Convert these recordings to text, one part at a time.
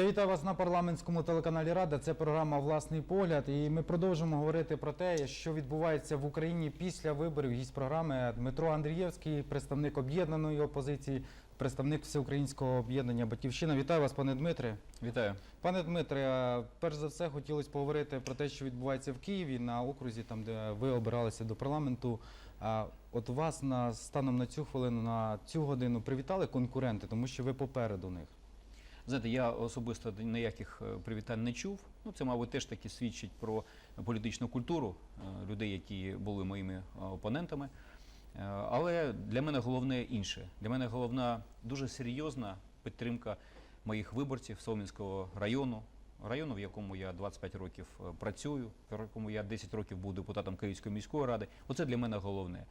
Я вітаю вас на парламентському телеканалі Рада. Це програма Власний погляд. І ми продовжимо говорити про те, що відбувається в Україні після виборів. Гість програми Дмитро Андрієвський, представник об'єднаної опозиції, представник всеукраїнського об'єднання Батьківщина. Вітаю вас, пане Дмитре. Вітаю. Пане Дмитре, перш за все хотілося поговорити про те, що відбувається в Києві на окрузі, там де ви обиралися до парламенту. От вас на станом на цю хвилину, на цю годину привітали конкуренти, тому що ви попереду них. Знаєте, я особисто ніяких е, привітань не чув. Ну, це, мабуть, теж таки свідчить про політичну культуру е, людей, які були моїми е, опонентами. Але для мене головне інше. Для мене головна дуже серйозна підтримка моїх виборців Соломінського району, району, в якому я 25 років працюю, в якому я 10 років був депутатом Київської міської ради. Оце для мене головне.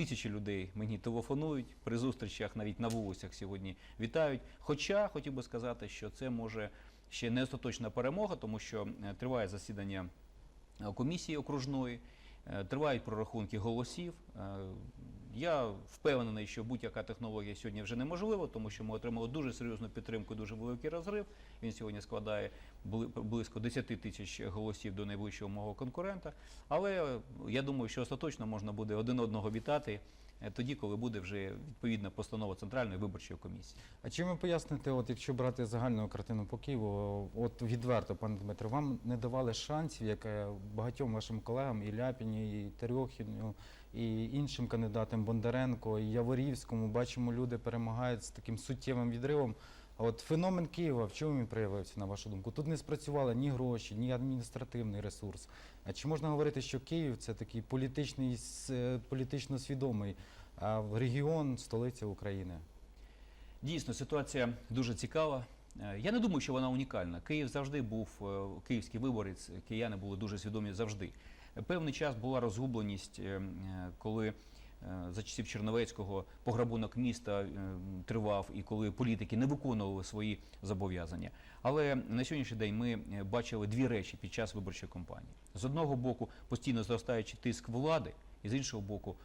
Тисячі людей мені телефонують при зустрічах, навіть на вулицях сьогодні вітають. Хоча хотів би сказати, що це може ще не остаточна перемога, тому що е, триває засідання е, комісії окружної, е, тривають прорахунки голосів. Я впевнений, що будь-яка технологія сьогодні вже неможлива, тому що ми отримали дуже серйозну підтримку, дуже великий розрив. Він сьогодні складає бли- близько 10 тисяч голосів до найближчого мого конкурента. Але я думаю, що остаточно можна буде один одного вітати тоді, коли буде вже відповідна постанова Центральної виборчої комісії. А чим ви поясните, от якщо брати загальну картину по Києву, от відверто, пане Дмитро, вам не давали шансів, як е, багатьом вашим колегам, і Ляпіні, і Терьохіну, і іншим кандидатам Бондаренко, і Яворівському, бачимо, люди перемагають з таким суттєвим відривом. А от феномен Києва, в чому він проявився, на вашу думку? Тут не спрацювали ні гроші, ні адміністративний ресурс. А чи можна говорити, що Київ це такий політичний, політично свідомий регіон, столиця України? Дійсно, ситуація дуже цікава. Е, Я не думаю, що вона унікальна. Київ завжди був е, київський виборець, кияни були дуже свідомі завжди. Певний час була розгубленість, е, е, коли за часів Черновецького пограбунок міста е, тривав і коли політики не виконували свої зобов'язання. Але на сьогоднішній день ми е, бачили дві речі під час виборчої кампанії: з одного боку, постійно зростаючий тиск влади, і з іншого боку,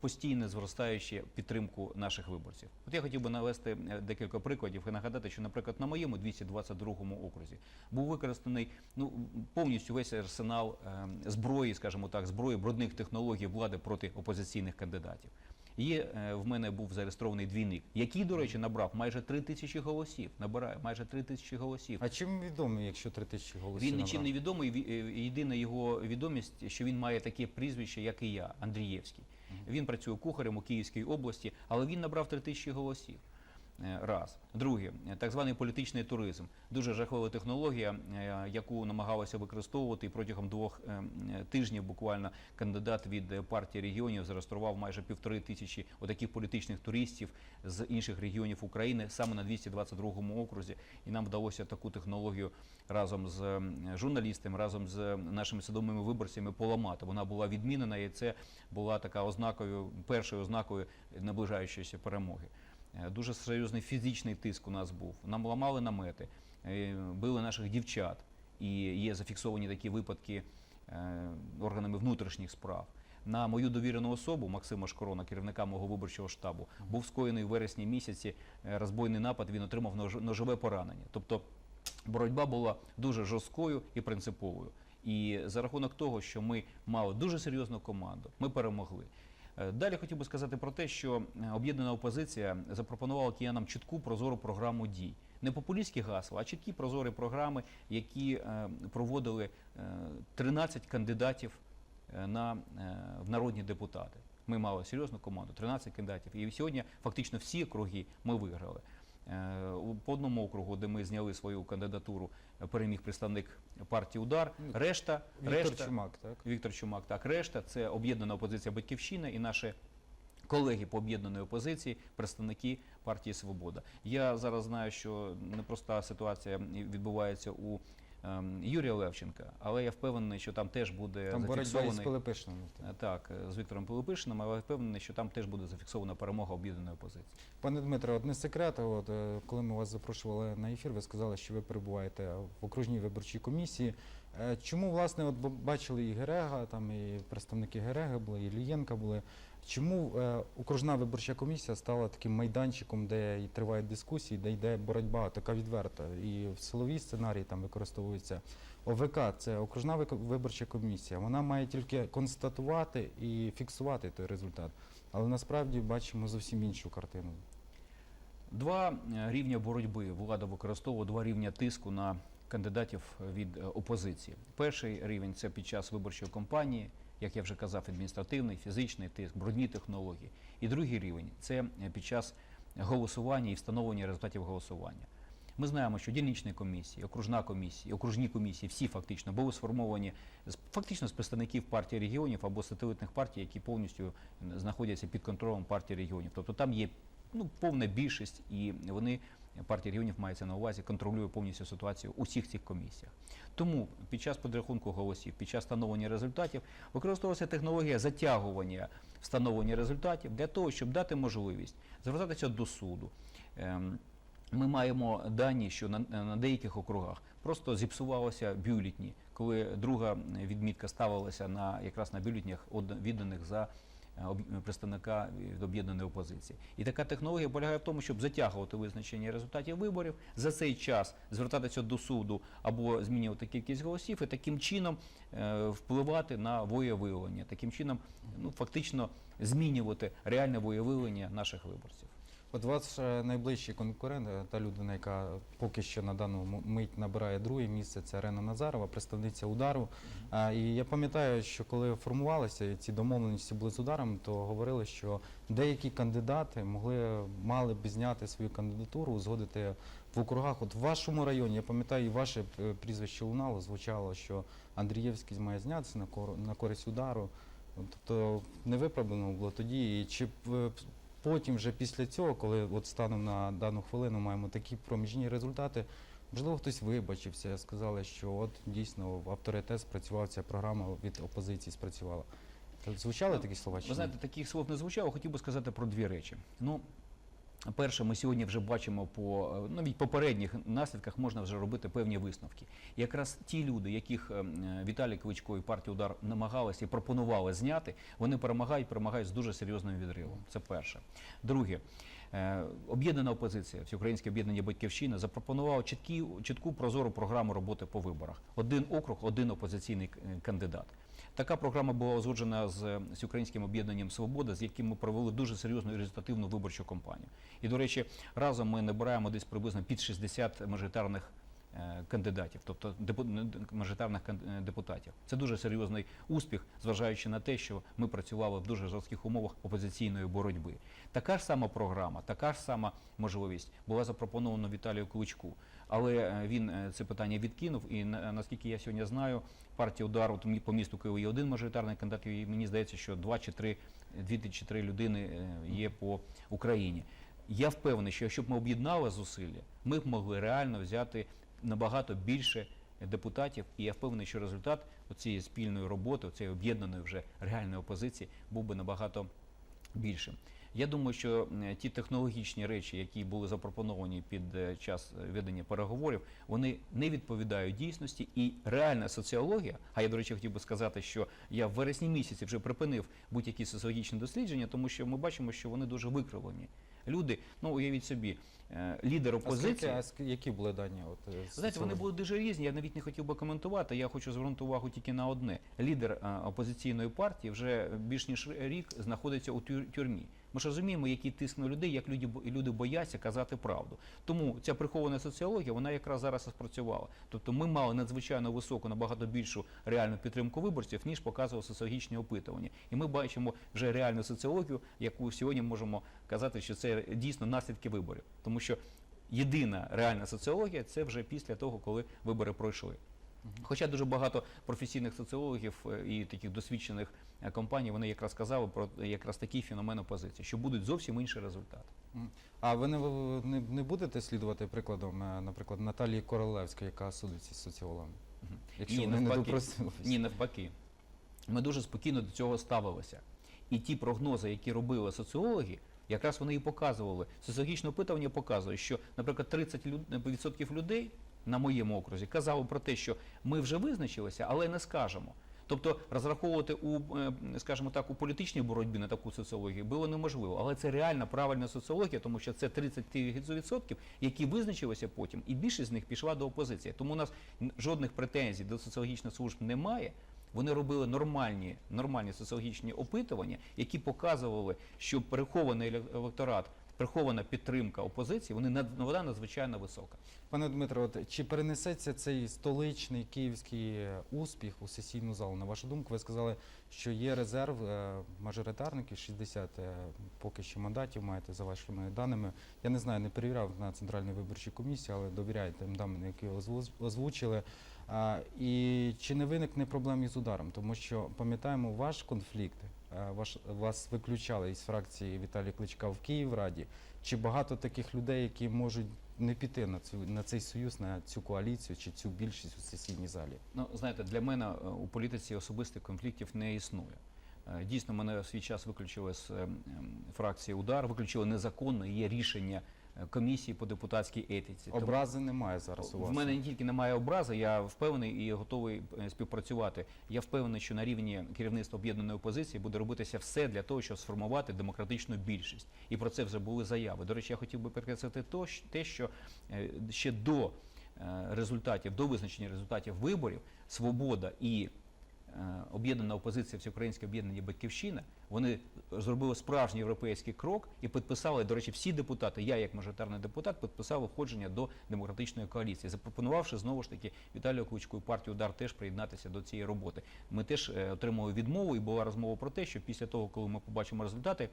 постійно зростаючи підтримку наших виборців. От я хотів би навести е, декілька прикладів і нагадати, що, наприклад, на моєму 222 окрузі був використаний ну повністю весь арсенал е, зброї, скажімо так, зброї брудних технологій влади проти опозиційних кандидатів. Є е, в мене був зареєстрований двійник, який, до речі, набрав майже 3 тисячі голосів. Набирає майже 3 тисячі голосів. А чим відомий, якщо три тисячі голосів? Він нічим не відомий. ві- е, Єдина його відомість, що він має таке прізвище, як і я, Андрієвський. Він працює кухарем у Київській області, але він набрав 3 тисячі голосів. Е, Раз. Друге, так званий політичний туризм. Дуже жахлива технологія, е, яку намагалися використовувати протягом двох е, тижнів буквально кандидат від партії регіонів зареєстрував майже півтори тисячі отаких політичних туристів з інших регіонів України саме на 222 окрузі. І нам вдалося таку технологію разом з журналістами, разом з нашими свідомими виборцями поламати. Вона була відмінена, і це була така ознакою, першою ознакою наближаючоїся перемоги. Е, Дуже серйозний фізичний тиск у нас був. Нам ламали намети, е, били наших дівчат. І є зафіксовані такі випадки е, органами внутрішніх справ. На мою довірену особу Максима Шкорона, керівника мого виборчого штабу, був скоєний у вересні місяці розбойний напад. Він отримав нож- ножове поранення. Тобто боротьба була дуже жорсткою і принциповою. І за рахунок того, що ми мали дуже серйозну команду, ми перемогли. Е, Далі хотів би сказати про те, що е, об'єднана опозиція запропонувала киянам чітку прозору програму дій. Не популістські гасла, а чіткі прозорі програми, які е, проводили е, 13 кандидатів на, в народні депутати. Ми мали серйозну команду, 13 кандидатів. І сьогодні фактично всі округи ми виграли. Е, у- По одному округу, де ми зняли свою кандидатуру, е, переміг представник партії Удар. Решта, Віктор решта Чумак, так? Віктор Чумак, так, решта це об'єднана опозиція Батьківщина і наші колеги по об'єднаної опозиції, представники партії Свобода. Я зараз знаю, що непроста ситуація відбувається у Юрія Левченка, але я впевнений, що там теж буде Там зафіксований. Пилипишиним. Е, Так, е, з Віктором Пилипишиним, але впевнений, що там теж буде зафіксована перемога об'єднаної опозиції. Пане Дмитро, от не секрет, от, е, коли ми вас запрошували на ефір, ви сказали, що ви перебуваєте в окружній виборчій комісії. Е, Чому, власне, от бачили і Герега, там і представники Гереги були, і Лієнка були. Чому е, окружна виборча комісія стала таким майданчиком, де і тривають дискусії, де йде боротьба така відверта? І в силовій сценарії там використовується ОВК, це окружна виборча комісія. Вона має тільки констатувати і фіксувати той результат. Але насправді бачимо зовсім іншу картину. Два е, рівня боротьби влада використовувала два рівня тиску на кандидатів від е, опозиції. Перший рівень це під час виборчої кампанії, як я вже казав, адміністративний, фізичний тиск, брудні технології. І другий рівень це е, під час голосування і встановлення результатів голосування. Ми знаємо, що дільничні комісії, окружна комісія, окружні комісії, всі фактично були сформовані з фактично з представників партії регіонів або сателитних партій, які повністю знаходяться під контролем партії регіонів. Тобто там є ну, повна більшість, і вони партія регіонів мається на увазі, контролює повністю ситуацію у всіх цих комісіях. Тому під час підрахунку голосів, під час встановлення результатів використовується технологія затягування встановлення результатів для того, щоб дати можливість звертатися до суду. Ем, ми маємо дані, що на, деяких округах просто зіпсувалося бюлетні, коли друга відмітка ставилася на якраз на бюлетнях од- відданих за представника від об'єднаної опозиції. І така технологія полягає в тому, щоб затягувати визначення результатів виборів, за цей час звертатися до суду або змінювати кількість голосів і таким чином е, впливати на воєвиявлення, таким чином ну, фактично змінювати реальне воєвиявлення наших виборців. От ваш е, найближчий конкурент, е, та людина, яка поки що на дану мить набирає друге місце, це Рена Назарова, представниця удару. І я пам'ятаю, що коли формувалися ці домовленості були з ударом, то говорили, що деякі кандидати могли мали б зняти свою кандидатуру, узгодити в округах. От в вашому районі, я пам'ятаю, і ваше е, прізвище лунало, звучало, що Андрієвський має знятися на кор- на користь удару. Тобто не виправдано було тоді. Чи е, потім, вже після цього, коли от станом на дану хвилину маємо такі проміжні результати, можливо, хтось вибачився, сказали, що от дійсно в авторитет спрацював ця програма від опозиції спрацювала. Звучали Ну, такі слова? чи Ви знаєте, таких слов не звучало. Хотів би сказати про дві речі. Ну, перше, ми сьогодні вже бачимо по е, навіть попередніх наслідках можна вже робити певні висновки. Якраз ті люди, яких е, Віталій Кличко і партія удар намагалися і пропонували зняти, вони перемагають, перемагають з дуже серйозним відривом. Це перше. Друге. е, Об'єднана опозиція, Всеукраїнське об'єднання Батьківщина запропонувала чіткі, чітку прозору програму роботи по виборах. Один округ, один опозиційний е, кандидат. Така програма була узгоджена з з українським об'єднанням Свобода, з яким ми провели дуже серйозну і результативну виборчу кампанію. І, до речі, разом ми набираємо десь приблизно під 60 мажоритарних кандидатів, тобто мажоритарних е, депутатів. Це дуже серйозний успіх, зважаючи на те, що ми працювали в дуже жорстких умовах опозиційної боротьби. Така ж сама програма, така ж сама можливість була запропонована Віталію Кличку. Але е, він е, це питання відкинув. І на- наскільки я сьогодні знаю, партія удару по місту Києва є один мажоритарний кандидат, і мені здається, що два чи три, дві чи три людини е, є по Україні. Я впевнений, що якщо б ми об'єднали зусилля, ми б могли реально взяти набагато більше депутатів, і я впевнений, що результат цієї спільної роботи, цієї об'єднаної вже реальної опозиції, був би набагато більшим. Я думаю, що ті технологічні речі, які були запропоновані під е, час е, ведення переговорів, вони не відповідають дійсності. І реальна соціологія, а я, до речі, хотів би сказати, що я в вересні місяці вже припинив будь-які соціологічні дослідження, тому що ми бачимо, що вони дуже викривлені. Люди, ну уявіть собі, лідер лідер А скільки, а які були дані? От, е, Знаєте, вони були дуже різні. Я навіть не хотів би коментувати. Я хочу звернути увагу тільки на одне: лідер е, опозиційної партії вже більш ніж рік знаходиться у тюр- тюрмі. Ми ж розуміємо, який тиск на людей, як люди люди бояться казати правду. Тому ця прихована соціологія вона якраз зараз і спрацювала. Тобто ми мали надзвичайно високу, набагато більшу реальну підтримку виборців, ніж показували соціологічні опитування. І ми бачимо вже реальну соціологію, яку сьогодні можемо казати, що це дійсно наслідки виборів, тому що єдина реальна соціологія це вже після того, коли вибори пройшли. Хоча дуже багато професійних соціологів е, і таких досвідчених е, компаній вони якраз казали про якраз такий феномен опозиції, що будуть зовсім інші результати. А ви не, не, не будете слідувати прикладом, е, наприклад, Наталії Королевської, яка судиться з соціологами? Якщо Ні, вони навпаки. Ні, навпаки. Ми дуже спокійно до цього ставилися. І ті прогнози, які робили соціологи, якраз вони і показували. Соціологічне опитування показує, що, наприклад, 30% відсотків людей на моєму окрузі казали про те, що ми вже визначилися, але не скажемо. Тобто розраховувати у, е, скажімо так, у політичній боротьбі на таку соціологію було неможливо. Але це реальна правильна соціологія, тому що це 30%, які визначилися потім, і більшість з них пішла до опозиції. Тому у нас жодних претензій до соціологічних служб немає. Вони робили нормальні, нормальні соціологічні опитування, які показували, що перехований електорат, прихована підтримка опозиції, вони вона надзвичайно висока. Пане Дмитро, от чи перенесеться цей столичний київський е, успіх у сесійну залу? На вашу думку, ви сказали, що є резерв е, мажоритарників, 60 е, поки що мандатів маєте за вашими даними. Я не знаю, не перевіряв на центральній виборчій комісії, але довіряю тим даним, які озвучили. І чи не виникне проблем із ударом? Тому що пам'ятаємо ваш конфлікт. е, Ваш вас виключали із фракції Віталія Кличка в Київраді. Чи багато таких людей, які можуть не піти на цю на цей союз, на цю коаліцію чи цю більшість у сесійній залі? Ну, знаєте, для мене е, у політиці особистих конфліктів не існує. Е, Дійсно, мене свій час виключили з е, фракції удар, виключили незаконно. Є рішення комісії по депутатській етиці. Образи немає зараз у вас. В мене не тільки немає образи, я впевнений і готовий е, співпрацювати. Я впевнений, що на рівні керівництва об'єднаної опозиції буде робитися все для того, щоб сформувати демократичну більшість. І про це вже були заяви. До речі, я хотів би підкреслити те, що е, ще до е, результатів, до визначення результатів виборів, свобода і об'єднана опозиція Всеукраїнське об'єднання Батьківщина, вони зробили справжній європейський крок і підписали, до речі, всі депутати, я як мажоритарний депутат, підписав входження до демократичної коаліції, запропонувавши знову ж таки Віталію Кличку і партію Удар теж приєднатися до цієї роботи. Ми теж е, отримали відмову, і була розмова про те, що після того, коли ми побачимо результати.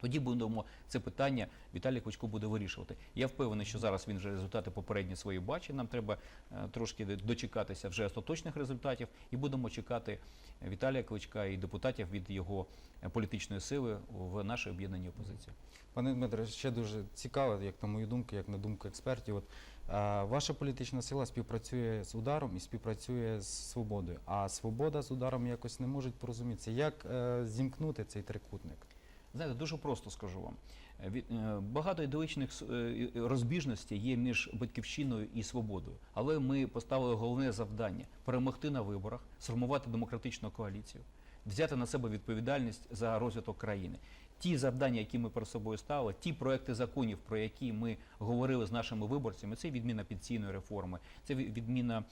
Тоді будемо це питання Віталій Кличко буде вирішувати. Я впевнений, що зараз він вже результати попередні свої бачить. Нам треба е, трошки дочекатися вже остаточних результатів, і будемо чекати Віталія Кличка і депутатів від його е, політичної сили в нашій об'єднаній опозиції. Пане Дмитре, ще дуже цікаво, як на мою думку, як на думку експертів. От, е, ваша політична сила співпрацює з ударом і співпрацює з свободою. А свобода з ударом якось не можуть порозумітися. Як зімкнути цей трикутник? Знаєте, дуже просто скажу вам. Е, е, Багато ідеологічних е, розбіжностей є між батьківщиною і свободою, але ми поставили головне завдання перемогти на виборах, сформувати демократичну коаліцію, взяти на себе відповідальність за розвиток країни. Ті завдання, які ми перед собою ставили, ті проекти законів, про які ми говорили з нашими виборцями, це відміна пенсійної реформи, це відміна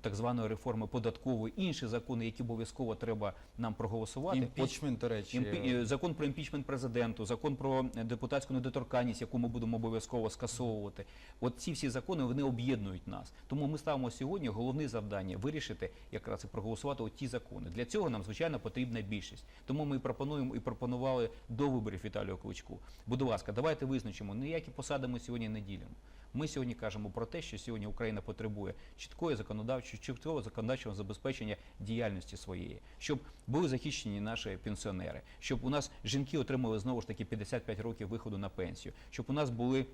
так званої реформи податкової, інші закони, які обов'язково треба нам проголосувати. Імпічмент, до речі, Імпі- е, Закон про імпічмент президенту, закон про е, депутатську недоторканність, яку ми будемо обов'язково скасовувати. От ці всі закони вони об'єднують нас. Тому ми ставимо сьогодні головне завдання вирішити якраз і проголосувати ті закони. Для цього нам звичайно потрібна більшість. Тому ми пропонуємо і пропонували до виборів Віталію Кличку. Будь ласка, давайте визначимо, ніякі посади ми сьогодні не ділимо. Ми сьогодні кажемо про те, що сьогодні Україна потребує чіткої законодавчої, чіткого законодавчого забезпечення діяльності своєї, щоб були захищені наші пенсіонери, щоб у нас жінки отримали знову ж таки 55 років виходу на пенсію, щоб у нас були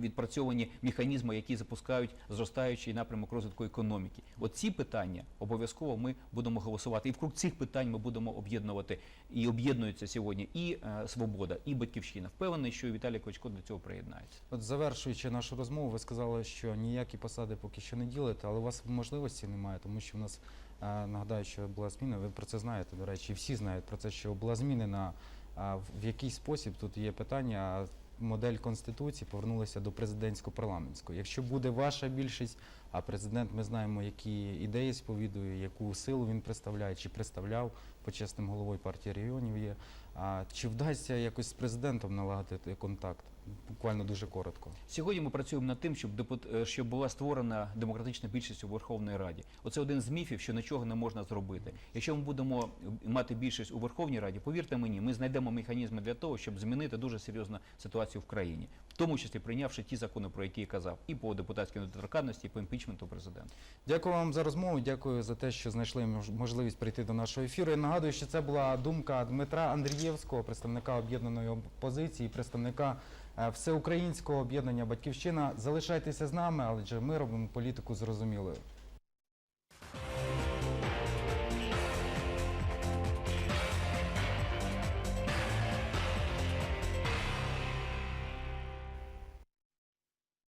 відпрацьовані механізми, які запускають зростаючий напрямок розвитку економіки. От ці питання обов'язково ми будемо голосувати. І вкруг цих питань ми будемо об'єднувати і об'єднуються сьогодні і е, свобода, і батьківщина. Впевнений, що Віталій Кличко до цього приєднається. От завершуючи нашу розмову, ви сказали, що ніякі посади поки що не ділите, але у вас можливості немає, тому що в нас е, нагадаю, що була зміна. Ви про це знаєте, до речі, всі знають про це, що була змінена а, в який спосіб тут є питання. Модель конституції повернулася до президентсько-парламентської. Якщо буде ваша більшість, а президент, ми знаємо, які ідеї сповідує, яку силу він представляє, чи представляв почесним головою партії регіонів є. А чи вдасться якось з президентом налагодити контакт? Буквально дуже коротко. Сьогодні ми працюємо над тим, щоб е, щоб була створена демократична більшість у Верховній Раді. Оце один з міфів, що нічого не можна зробити. Якщо ми будемо мати більшість у Верховній Раді, повірте мені, ми знайдемо механізми для того, щоб змінити дуже серйозну ситуацію в країні, в тому числі прийнявши ті закони, про які я казав, і по депутатській недоторканності, і по імпічменту президента. Дякую вам за розмову. Дякую за те, що знайшли мож- можливість прийти до нашого ефіру. Я нагадую, що це була думка Дмитра Андрієвського, представника об'єднаної опозиції, представника е, всеукраїнського об'єднання Батьківщина. Залишайтеся з нами, адже ми робимо політику зрозумілою.